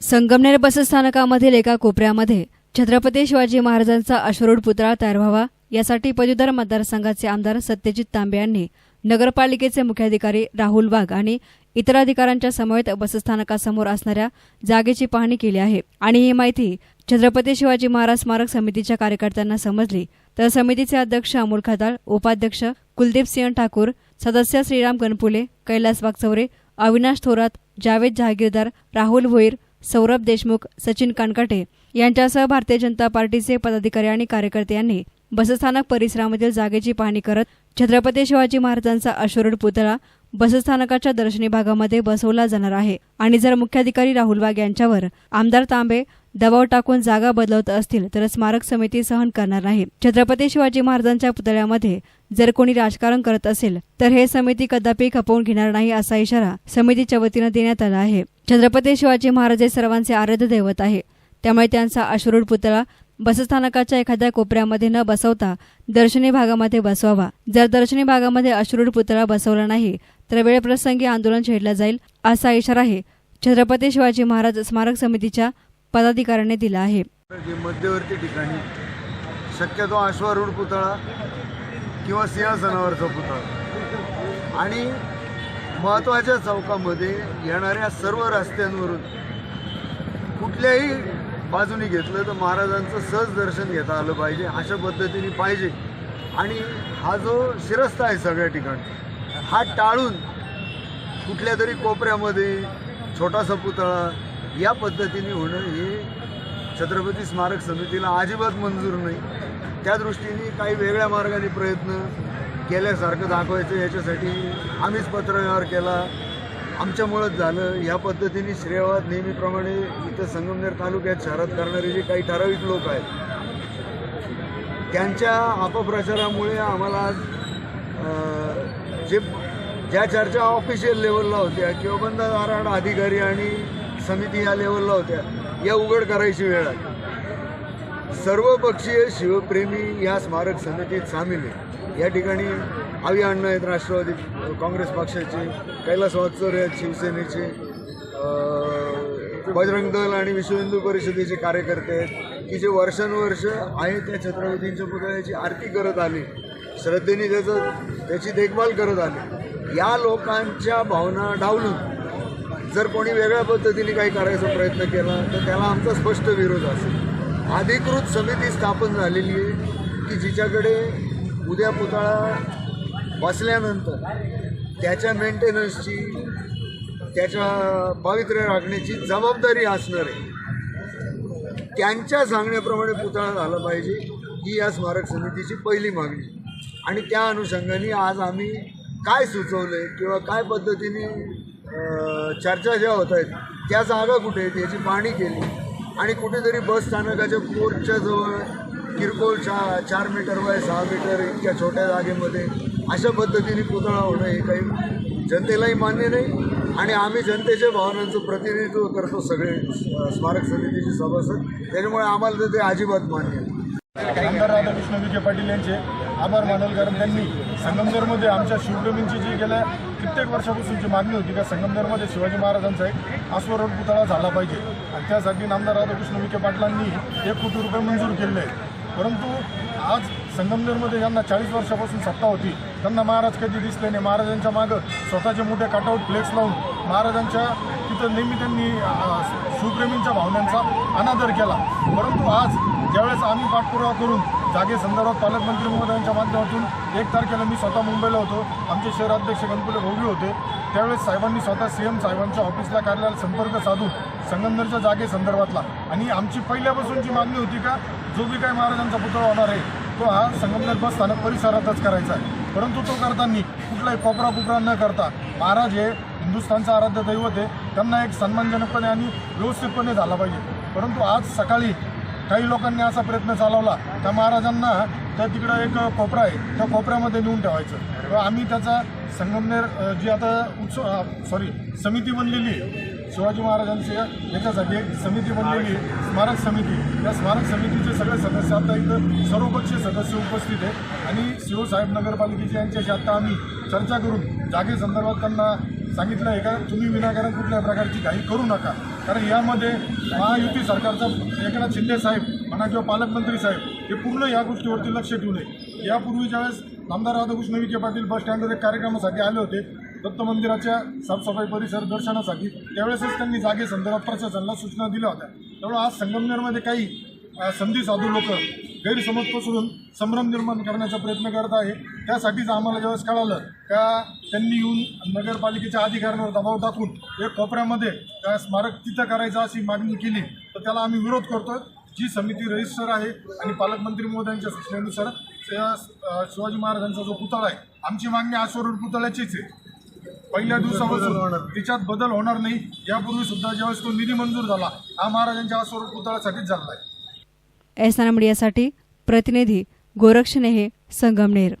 संगमनेर बसस्थानकामधील एका कोपऱ्यामध्ये छत्रपती शिवाजी महाराजांचा अश्वरूढ पुतळा तयार व्हावा यासाठी पदवीधर मतदारसंघाचे आमदार सत्यजित तांबे यांनी नगरपालिकेचे मुख्याधिकारी राहुल वाघ आणि इतर अधिकाऱ्यांच्या समवेत बसस्थानकासमोर असणाऱ्या जागेची पाहणी केली आहे. आणि ही माहिती छत्रपती शिवाजी महाराज स्मारक समितीच्या कार्यकर्त्यांना समजली तर समितीचे अध्यक्ष अमोल खताळ उपाध्यक्ष कुलदीप सिंह ठाकूर सदस्य श्रीराम गणपुले कैलास वागचौरे अविनाश थोरात जावेद जहागीरदार राहुल भोईर सौरभ देशमुख सचिन कानकाटे यांच्यासह भारतीय जनता पार्टीचे पदाधिकारी आणि कार्यकर्ते यांनी बसस्थानक परिसरामधील जागेची पाहणी करत छत्रपती शिवाजी महाराजांचा अश्वरूढ पुतळा बसस्थानकाच्या दर्शनी भागामध्ये बसवला जाणार आहे. आणि जर मुख्याधिकारी राहुल वाघ यांच्यावर आमदार तांबे दबाव टाकून जागा बदलवत असतील तर स्मारक समिती सहन करणार नाही. छत्रपती शिवाजी महाराजांच्या पुतळ्यामध्ये जर कोणी राजकारण करत असेल तर हे समिती कदापि खपवून घेणार नाही असा इशारा समितीच्या वतीनं देण्यात आला आहे. छत्रपती शिवाजी महाराज हे सर्वांचे आराध्य दैवत आहे. त्यामुळे त्यांचा अश्रूढ पुतळा बसस्थानकाच्या एखाद्या कोपऱ्यामध्ये न बसवता दर्शनी भागामध्ये बसवावा. जर दर्शनी भागामध्ये अश्रूढ पुतळा बसवला नाही तर वेळप्रसंगी आंदोलन छेडलं जाईल असा इशाराही छत्रपती शिवाजी महाराज स्मारक समितीच्या पदाधिकाऱ्यांनी दिला आहे. जे मध्यवर्ती ठिकाणी शक्यतो अश्वारूढ पुतळा किंवा सिंहासनावरचा पुतळा. आणि महत्त्वाच्या चौकामध्ये येणाऱ्या सर्व रस्त्यांवरून कुठल्याही बाजूनी घेतलं तर महाराजांचं सहज दर्शन घेता आलं पाहिजे अशा पद्धतीने पाहिजे. आणि हा जो शिरस्ता आहे सगळ्या ठिकाणी हा टाळून कुठल्या तरी कोपऱ्यामध्ये छोटासा पुतळा या पद्धतीने होणं हे छत्रपती स्मारक समितीला अजिबात मंजूर नाही. त्या दृष्टीने काही वेगळ्या मार्गाने प्रयत्न केल्यासारखं दाखवायचं याच्यासाठी आम्हीच पत्रव्यवहार केला. आमच्यामुळंच झालं. ह्या पद्धतीने श्रेयवाद नेहमीप्रमाणे इथं संगमनेर तालुक्यात शहरात करणारे जे काही ठराविक लोक आहेत त्यांच्या अपप्रचारामुळे आम्हाला आज जे ज्या चर्चा ऑफिशियल लेवलला होत्या किंवा बंद अधिकारी आणि समिती या लेवलला होत्या. या उघड करायची वेळ आली. सर्वपक्षीय शिवप्रेमी या स्मारक समितीत सामील आहे या ठिकाणी आवी अण्णा आहेत राष्ट्रवादी काँग्रेस पक्षाचे कैलास वागचोरे आहेत शिवसेनेचे बजरंग दल आणि विश्व हिंदू परिषदेचे कार्यकर्ते आहेत की जे वर्षानुवर्ष आहे त्या छत्रपतींच्या पुतळ्याची आरती करत आले श्रद्धेने त्याचं त्याची देखभाल करत आले. या लोकांच्या भावना डावलून जर कोणी वेगळ्या पद्धतीने काही करायचा प्रयत्न केला तर त्याला आमचा स्पष्ट विरोध असेल. अधिकृत समिती स्थापन झालेली आहे की जिच्याकडे उद्या पुतळा बसल्यानंतर त्याच्या मेंटेनन्सची त्याच्या पावित्र्य राखण्याची जबाबदारी असणार आहे. त्यांच्या सांगण्याप्रमाणे पुतळा झाला पाहिजे ही या स्मारक समितीची पहिली मागणी. आणि त्या अनुषंगाने आज आम्ही काय सुचवलं आहे किंवा काय पद्धतीने चर्चा ज्या होत आहेत त्या जागा कुठे आहेत याची पाहणी केली. आणि कुठेतरी बस स्थानकाच्या कोर्टच्या जवळ किरकोळ चा चार मीटर बाय सहा मीटर इतक्या छोट्या जागेमध्ये अशा पद्धतीने पुतळा होणं हे काही जनतेलाही मान्य नाही. आणि आम्ही जनतेच्या भावनांचं प्रतिनिधित्व करतो सगळे स्मारक समितीचे सभासद. त्याच्यामुळे आम्हाला तर ते अजिबात मान्य नाही. आमदार राधाकृष्ण विखे पाटील यांचे आभार मानल कारण त्यांनी संगमनेरमध्ये आमच्या शिवप्रेमींची जी गेल्या कित्येक वर्षापासूनची मागणी होती का संगमनेरमध्ये शिवाजी महाराजांचा एक अश्वरोड पुतळा झाला पाहिजे. आणि त्यासाठी आमदार राधाकृष्ण विखे पाटलांनी एक कोटी रुपये मंजूर केले आहेत. परंतु आज संगमनेरमध्ये ज्यांना चाळीस वर्षापासून सत्ता होती. त्यांना महाराज कधी दिसले नाही. महाराजांच्या मागं स्वतःचे मोठे काटआउट फ्लेक्स लावून महाराजांच्या तिथं नेहमी त्यांनी शिवप्रेमींच्या भावनांचा अनादर केला. परंतु आज ज्यावेळेस आम्ही पाठपुरावा करून जागेसंदर्भात पालकमंत्री महोदयांच्या माध्यमातून एक तारखेला मी स्वतः मुंबईला होतो आमचे शहराध्यक्ष गणपती भोगले होते त्यावेळेस साहेबांनी स्वतः सी एम साहेबांच्या ऑफिसला कार्यालयात संपर्क साधून संगमनेरच्या जागेसंदर्भातला आणि आमची पहिल्यापासूनची मागणी होती का जो बी काही महाराजांचा पुतळा होणार आहे तो हा संगमनेर बस स्थानक परिसरातच करायचा आहे. परंतु तो करताना कुठलाही कोपरा कुपरा न करता महाराज हे हिंदुस्थानचं आराध्य दैवत आहे. त्यांना एक सन्मानजनकपणे आणि व्यवस्थितपणे झाला पाहिजे. परंतु आज सकाळी काही लोकांनी असा प्रयत्न चालवला त्या महाराजांना त्या तिकडं एक कोपरा आहे त्या कोपऱ्यामध्ये नेऊन ठेवायचं. तर आम्ही त्याचा संगमनेर जी आता उत्सव सॉरी समिती बनलेली आहे शिवाजी महाराजांच्या याच्यासाठी एक समिती बनलेली आहे स्मारक समिती. त्या स्मारक समितीचे सगळे सदस्य आता इथं सर्वपक्षीय सदस्य उपस्थित आहेत. आणि शिवसाहेब नगरपालिकेचे यांच्याशी आता आम्ही चर्चा करून जागेसंदर्भात त्यांना सांगितलं आहे का? तुम्ही विनाकारण कुठल्या प्रकारची घाई करू नका. कारण यामध्ये महायुती सरकारचा एकनाथ शिंदे साहेब म्हणा किंवा पालकमंत्री साहेब हे पूर्ण या गोष्टीवरती लक्ष ठेवून नये. यापूर्वी ज्यावेळेस आमदार राधाकृष्ण विखे पाटील बस स्टँडवर एक कार्यक्रमासाठी आले होते. दत्त मंदिराच्या साफसफाई परिसर दर्शनासाठी. त्यावेळेसच त्यांनी जागे संदर्भात प्रशासनाला सूचना दिल्या होत्या. त्यामुळे आज संगमनेरमध्ये काही संधी साधू लोक गैरसमज पसरून संभ्रम निर्माण करण्याचा प्रयत्न करत आहे. त्यासाठीच आम्हाला ज्यावेळेस कळालं का त्यांनी येऊन नगरपालिकेच्या अधिकाऱ्यांवर दबाव टाकून एक कोपऱ्यामध्ये त्या स्मारक तिथं करायचं अशी मागणी केली. तर त्याला आम्ही विरोध करतो जी समिती रजिस्टर आहे आणि पालकमंत्री महोदयांच्या सूचनेनुसार त्या शिवाजी महाराजांचा जो पुतळा आहे आमची मागणी आश्वरूढ पुतळ्याचीच आहे. पहिल्या दिवसापासून तिच्यात बदल होणार नाही. यापूर्वी सुद्धा ज्यावेळेस तो निधी मंजूर झाला हा महाराजांच्या आश्वरूढ पुतळ्यासाठीच झाला आहे. एस मीडियासाठी प्रतिनिधी गोरक्षनेहे संगमनेर.